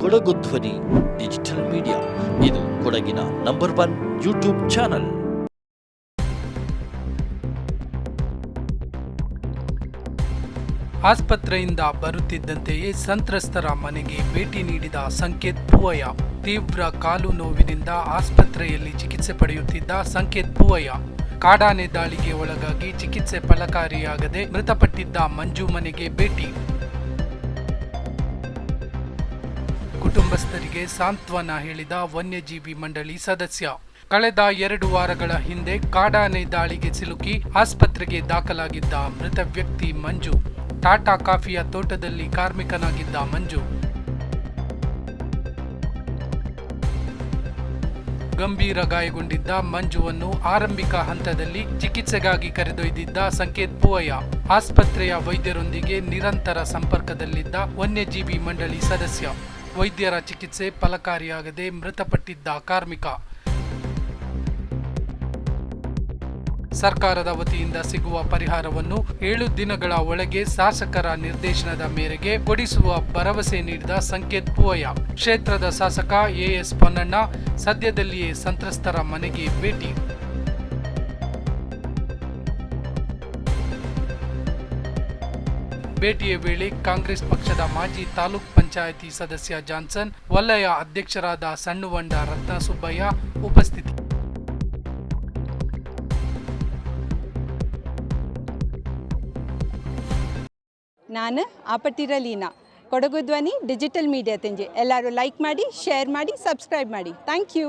ಕೊಡಗು ಧ್ವನಿ, digital media. ಇದು ಕೊಡಗಿನ ನಂಬರ್ ಒನ್ ಯೂಟ್ಯೂಬ್ ಚಾನಲ್. ಆಸ್ಪತ್ರೆಯಿಂದ ಬರುತ್ತಿದ್ದಂತೆಯೇ ಸಂತ್ರಸ್ತರ ಮನೆಗೆ ಭೇಟಿ ನೀಡಿದ ಸಂಕೇತ್ ಪೂವಯ್ಯ ತೀವ್ರ ಕಾಲು ನೋವಿನಿಂದ ಆಸ್ಪತ್ರೆಯಲ್ಲಿ ಚಿಕಿತ್ಸೆ ಪಡೆಯುತ್ತಿದ್ದ ಸಂಕೇತ್ ಪೂವಯ್ಯ ಕಾಡಾನೆ ದಾಳಿಗೆ ಒಳಗಾಗಿ ಚಿಕಿತ್ಸೆ ಫಲಕಾರಿಯಾಗದೆ ಮೃತಪಟ್ಟಿದ್ದ ಮಂಜು ಮನೆಗೆ ಭೇಟಿ. ಕುಟುಂಬಸ್ಥರಿಗೆ ಸಾಂತ್ವನ ಹೇಳಿದ ವನ್ಯಜೀವಿ ಮಂಡಳಿ ಸದಸ್ಯ. ಕಳೆದ ಎರಡು ವಾರಗಳ ಹಿಂದೆ ಕಾಡಾನೆ ದಾಳಿಗೆ ಸಿಲುಕಿ ಆಸ್ಪತ್ರೆಗೆ ದಾಖಲಾಗಿದ್ದ ಮೃತ ವ್ಯಕ್ತಿ ಮಂಜು. ಟಾಟಾ ಕಾಫಿಯ ತೋಟದಲ್ಲಿ ಕಾರ್ಮಿಕನಾಗಿದ್ದ ಮಂಜು. ಗಂಭೀರ ಗಾಯಗೊಂಡಿದ್ದ ಮಂಜುವನ್ನು ಆರಂಭಿಕ ಹಂತದಲ್ಲಿ ಚಿಕಿತ್ಸೆಗಾಗಿ ಕರೆದೊಯ್ದಿದ್ದ ಸಂಕೇತ್ ಪೂವಯ್ಯ. ಆಸ್ಪತ್ರೆಯ ವೈದ್ಯರೊಂದಿಗೆ ನಿರಂತರ ಸಂಪರ್ಕದಲ್ಲಿದ್ದ ವನ್ಯಜೀವಿ ಮಂಡಳಿ ಸದಸ್ಯ. ವೈದ್ಯರ ಚಿಕಿತ್ಸೆ ಫಲಕಾರಿಯಾಗದೆ ಮೃತಪಟ್ಟಿದ್ದ ಕಾರ್ಮಿಕ. ಸರ್ಕಾರದ ವತಿಯಿಂದ ಸಿಗುವ ಪರಿಹಾರವನ್ನು ಏಳು ದಿನಗಳ ಒಳಗೆ ಶಾಸಕರ ನಿರ್ದೇಶನದ ಮೇರೆಗೆ ಕೊಡಿಸುವ ಭರವಸೆ ನೀಡಿದ ಸಂಕೇತ್ ಪೂವಯ್ಯ. ಕ್ಷೇತ್ರದ ಶಾಸಕ ಎಎಸ್ ಪೊನ್ನಣ್ಣ ಸದ್ಯದಲ್ಲಿಯೇ ಸಂತ್ರಸ್ತರ ಮನೆಗೆ ಭೇಟಿ. ಭೇಟಿಯ ವೇಳೆ ಕಾಂಗ್ರೆಸ್ ಪಕ್ಷದ ಮಾಜಿ ತಾಲೂಕ್ ಪಂಚಾಯಿತಿ ಸದಸ್ಯ ಜಾನ್ಸನ್, ವಲಯ ಅಧ್ಯಕ್ಷರಾದ ಸಣ್ಣುವಂಡ ರತ್ನಸುಬ್ಬಯ್ಯ ಉಪಸ್ಥಿತಿ ನಾನು ಆಪಟ್ಟಿರ ಲೀನಾ ಕೊಡಗು ಧ್ವನಿ ಡಿಜಿಟಲ್ ಮೀಡಿಯಾ ತೆಂಜೆ ಎಲ್ಲರೂ ಲೈಕ್ ಮಾಡಿ, ಶೇರ್ ಮಾಡಿ, ಸಬ್ಸ್ಕ್ರೈಬ್ ಮಾಡಿ. Thank you.